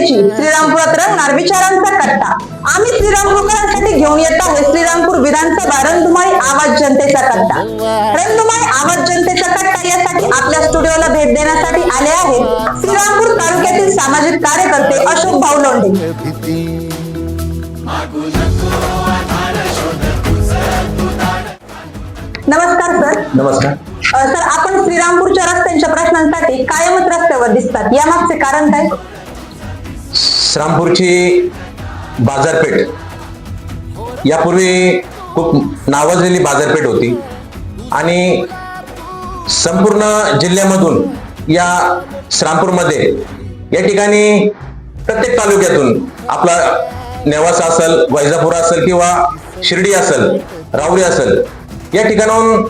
जनतेची श्रीरामपुरात रंगणार विचारांचा कट्टा. आम्ही श्रीरामपूरकरांसाठी घेऊन येत आहोत श्रीरामपूर विधानसभा रणधुमाळी आवाज जनतेचा कट्टा. रणधुमाळी आवाज जनतेचा कट्टा यासाठी आपल्या स्टुडिओला भेट देण्यासाठी आले आहेत श्रीरामपूर तालुक्यातील सामाजिक कार्यकर्ते अशोक भाऊ लोंढे नमस्कार सर. नमस्कार. सर आपण श्रीरामपूरच्या रस्त्यांच्या प्रश्नांसाठी कायमच रस्त्यावर दिसतात. यामागचे कारण काय? श्रामपूरची बाजारपेठ. यापूर्वी खूप नावाजलेली बाजारपेठ होती. आणि संपूर्ण जिल्ह्यामधून या श्रामपूरमध्ये या ठिकाणी प्रत्येक तालुक्यातून आपला नेवासा असेल वैजापूर असेल किंवा शिर्डी असेल रावडी असेल या ठिकाणाहून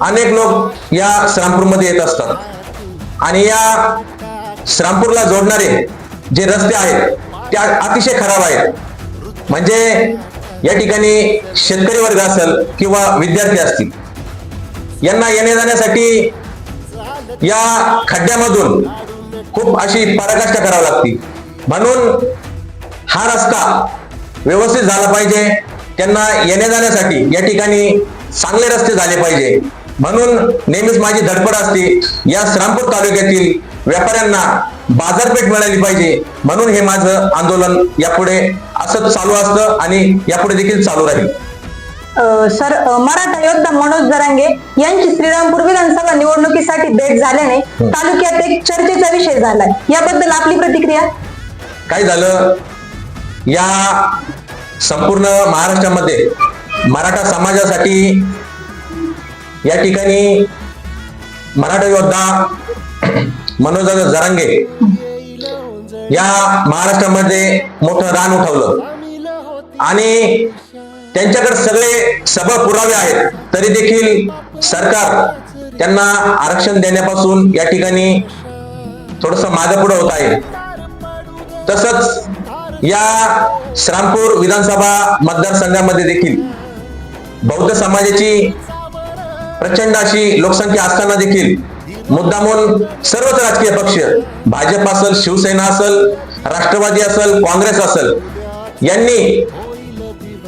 अनेक लोक या श्रामपूरमध्ये येत असतात. आणि या श्रामपूरला जोडणारे जे रस्ते आहेत ते अतिशय खराब आहेत. म्हणजे या ठिकाणी शेतकरी वर्ग असेल किंवा विद्यार्थी असतील यांना येणे जाण्यासाठी या खड्ड्यामधून खूप अशी पराकाष्ठा करावी लागते. म्हणून हा रस्ता व्यवस्थित झाला पाहिजे. त्यांना येण्या जाण्यासाठी या ठिकाणी चांगले रस्ते झाले पाहिजे. म्हणून नेहमीच माझी धडपड असते या श्रामपूर तालुक्यातील व्यापाऱ्यांना बाजारपेठ मिळाली पाहिजे. म्हणून हे माझं आंदोलन यापुढे असंच चालू असतं आणि यापुढे देखील चालू राहील. सर मराठा योद्धा मनोज जरांगे यांची श्रीरामपूर विधानसभा निवडणुकीसाठी भेट झाल्याने तालुक्यात एक चर्चेचा विषय झालाय. याबद्दल आपली प्रतिक्रिया? काय झालं? या संपूर्ण महाराष्ट्रामध्ये मराठा समाजासाठी या ठिकाणी मराठा योद्धा मनोज जरांगे. या महाराष्ट्रामध्ये मोठं रान उठवलं. आणि त्यांच्याकडे सगळे सबळ पुरावे आहेत. तरी देखील सरकार त्यांना आरक्षण देण्यापासून या ठिकाणी थोडस मागे पुढे होत आहे. तसंच या श्रामपूर विधानसभा मतदारसंघामध्ये देखील बौद्ध समाजाची प्रचंड अशी लोकसंख्या असताना देखील मुद्दामून सर्वच राजकीय पक्ष भाजप असेल शिवसेना असेल राष्ट्रवादी असेल काँग्रेस असेल यांनी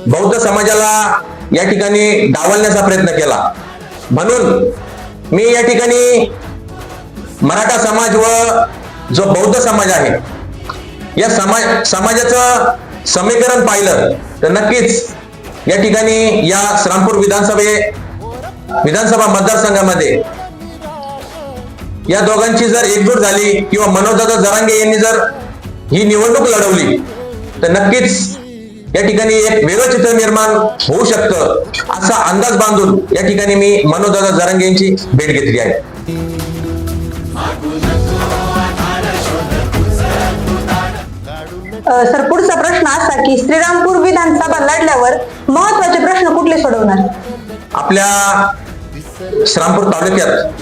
बौद्ध समाजाला या ठिकाणी डावलण्याचा प्रयत्न केला. म्हणून मी या ठिकाणी मराठा समाज व जो बौद्ध समाज आहे या समाज समाजाचं समीकरण पाहिलं तर नक्कीच या ठिकाणी या श्रामपूर विधानसभे विधानसभा मतदारसंघामध्ये या दोघांची जर एकजूट झाली किंवा मनोजदादा जरांगे यांनी जर ही निवडणूक लढवली तर नक्कीच या ठिकाणी एक वेगळं चित्र निर्माण होऊ शकतं असा अंदाज बांधून या ठिकाणी मी मनोजदादा जरांगे यांची भेट घेतली आहे. सर पुढचा प्रश्न असा की श्रीरामपूर विधानसभा लढल्यावर महत्त्वाचे प्रश्न कुठले सोडवणार? आपल्या श्रामपूर तालुक्यात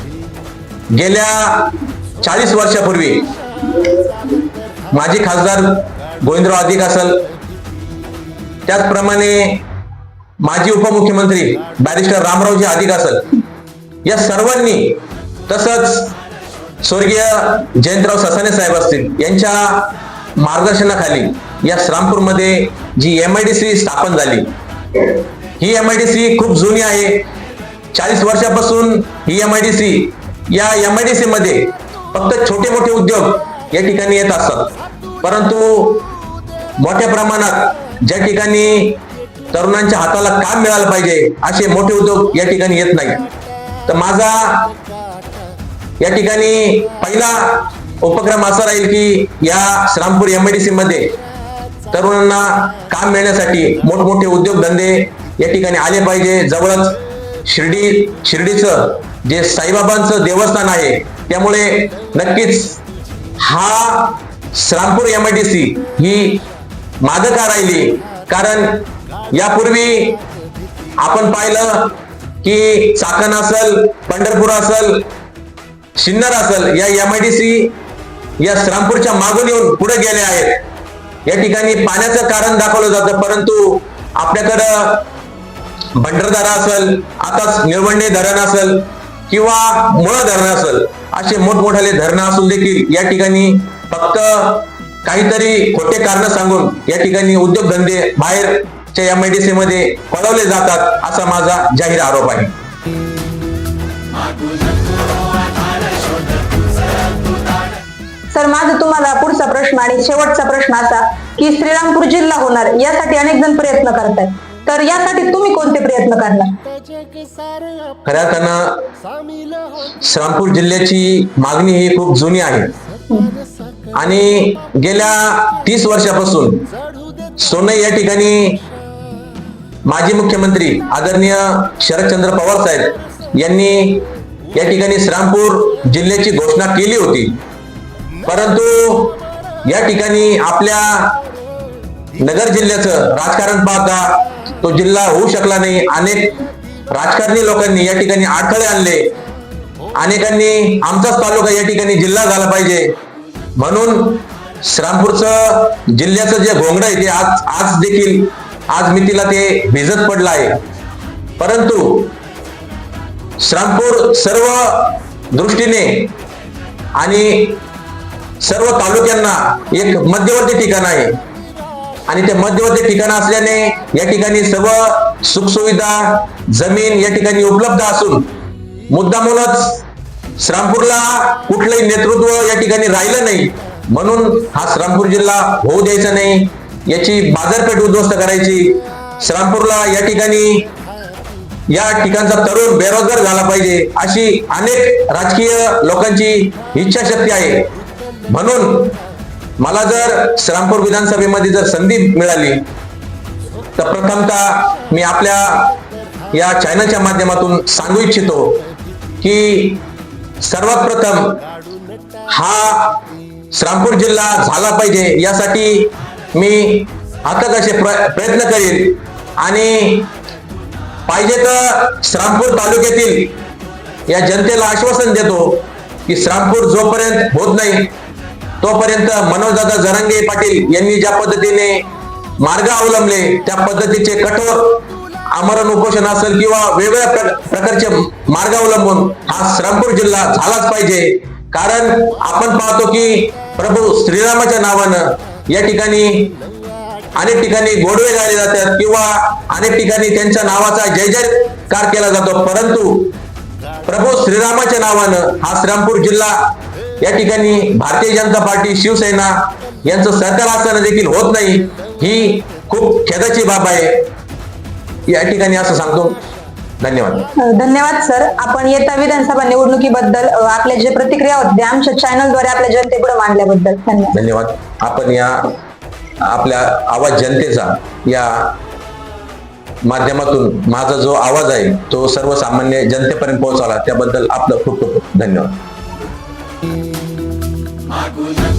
गेल्या चाळीस वर्षापूर्वी माजी खासदार गोविंदराव अधिक असल त्याचप्रमाणे माजी उपमुख्यमंत्री बॅरिस्टर रामरावजी अधिक असल या सर्वांनी तसंच स्वर्गीय जयंतराव ससाने साहेब असतील यांच्या मार्गदर्शनाखाली या श्रामपूरमध्ये G M I D C स्थापन झाली ही एम आय डी सी खूप जुनी आहे. चाळीस वर्षापासून ही एम आय डी सी या एम आय डी सी मध्ये फक्त छोटे मोठे उद्योग या ठिकाणी येत असतात. परंतु मोठ्या प्रमाणात ज्या ठिकाणी तरुणांच्या हाताला काम मिळालं पाहिजे असे मोठे उद्योग या ठिकाणी येत नाही तर माझा या ठिकाणी पहिला उपक्रम असा राहील की या श्रामपूर एमआयडीसी मध्ये तरुणांना काम मिळण्यासाठी मोठमोठे उद्योगधंदे या ठिकाणी आले पाहिजे. जवळच शिर्डी शिर्डीचं जे साईबाबांचं देवस्थान आहे त्यामुळे नक्कीच हा श्रामपूर एमआयडीसी ही मागं का राहिली? कारण यापूर्वी आपण पाहिलं की चाकण असल पंढरपूर असल सिन्नर असल या एम आयडीसी या श्रामपूरच्या मागून येऊन पुढे गेले आहेत. या ठिकाणी पाण्याचं कारण दाखवलं जातं परंतु आपल्याकडं भंडारदारा असल आताच निळवंडे धरण असल किंवा मुळा धरण असेल असे मोठमोठाले धरणं असून देखील या ठिकाणी फक्त काहीतरी खोटे कारण सांगून या ठिकाणी उद्योगधंदे बाहेरच्या एम आय डी सी मध्ये पळवले जातात असा माझा जाहीर आरोप आहे. सर माझा तुम्हाला पुढचा प्रश्न आणि शेवटचा प्रश्न असा की श्रीरामपूर जिल्हा होणार यासाठी अनेक जण प्रयत्न करतायत. तर यासाठी तुम्ही कोणते प्रयत्न करणार? खऱ्या अर्थानं श्रामपूर जिल्ह्याची मागणी ही खूप जुनी आहे. आणि गेल्या तीस वर्षापासून सोनई या ठिकाणी माजी मुख्यमंत्री आदरणीय शरदचंद्र पवार साहेब यांनी या ठिकाणी श्रामपूर जिल्ह्याची घोषणा केली होती. परंतु या ठिकाणी आपल्या नगर जिल्ह्याचं राजकारण पाहता तो जिल्हा होऊ शकला नाही. अनेक राजकारणी लोकांनी या ठिकाणी अडथळे आणले. अनेकांनी आमचाच तालुका या ठिकाणी जिल्हा झाला पाहिजे. म्हणून श्रामपूरचं जिल्ह्याचं जे घोंगड आहे ते आज आज देखील आज मितीला ते भिजत पडलं आहे. परंतु श्रामपूर सर्व दृष्टीने आणि सर्व तालुक्यांना एक मध्यवर्ती ठिकाण आहे. आणि ते मध्यवर्ती ठिकाण असल्याने या ठिकाणी सर्व सुखसुविधा जमीन या ठिकाणी उपलब्ध असून मुद्दामूनच श्रामपूरला कुठलंही नेतृत्व या ठिकाणी राहिलं नाही. म्हणून हा श्रामपूर जिल्हा होऊ द्यायचा नाही. याची बाजारपेठ उद्ध्वस्त करायची. श्रामपूरला या ठिकाणी या ठिकाणचा तरुण बेरोजगार झाला पाहिजे अशी अनेक राजकीय लोकांची इच्छाशक्ती आहे. म्हणून मला जर श्रामपूर विधानसभेमध्ये जर संधी मिळाली तर प्रथमतः मी आपल्या या चॅनलच्या माध्यमातून सांगू इच्छितो की सर्वात प्रथम हा श्रामपूर जिल्हा झाला पाहिजे यासाठी मी आता कसे प्रयत्न करीन. आणि पाहिजे तर श्रामपूर तालुक्यातील या जनतेला आश्वासन देतो की श्रामपूर जोपर्यंत होत नाही तोपर्यंत मनोजदादा जरांगे पाटील यांनी ज्या पद्धतीने मार्ग अवलंबले त्या पद्धतीचे कठोर आमरण उपोषण असेल किंवा वेगवेगळ्या प्रकारचे मार्ग अवलंबून हा श्रमपूर जिल्हा झालाच पाहिजे. कारण आपण पाहतो की प्रभू श्रीरामाच्या नावानं या ठिकाणी अनेक ठिकाणी गोडवे गायले जातात किंवा अनेक ठिकाणी त्यांच्या नावाचा जय जयकार केला जातो. परंतु प्रभू श्रीरामाच्या नावानं हा श्रमपूर जिल्हा या ठिकाणी भारतीय जनता पार्टी शिवसेना यांचं सरकार असताना देखील होत नाही ही खूप खेदाची बाब आहे. या ठिकाणी असं सांगतो. धन्यवाद. धन्यवाद सर. आपण येत्या विधानसभा निवडणुकीबद्दल आपल्या जे प्रतिक्रिया होत्या आमच्या चॅनलद्वारे आपल्या जनतेपुढे मांडल्याबद्दल. धन्यवाद. धन्यवाद. आपण या आपल्या आवाज जनतेचा या माध्यमातून माझा जो आवाज आहे तो सर्वसामान्य जनतेपर्यंत पोहोचवला. त्याबद्दल आपलं खूप खूप धन्यवाद. Agulha.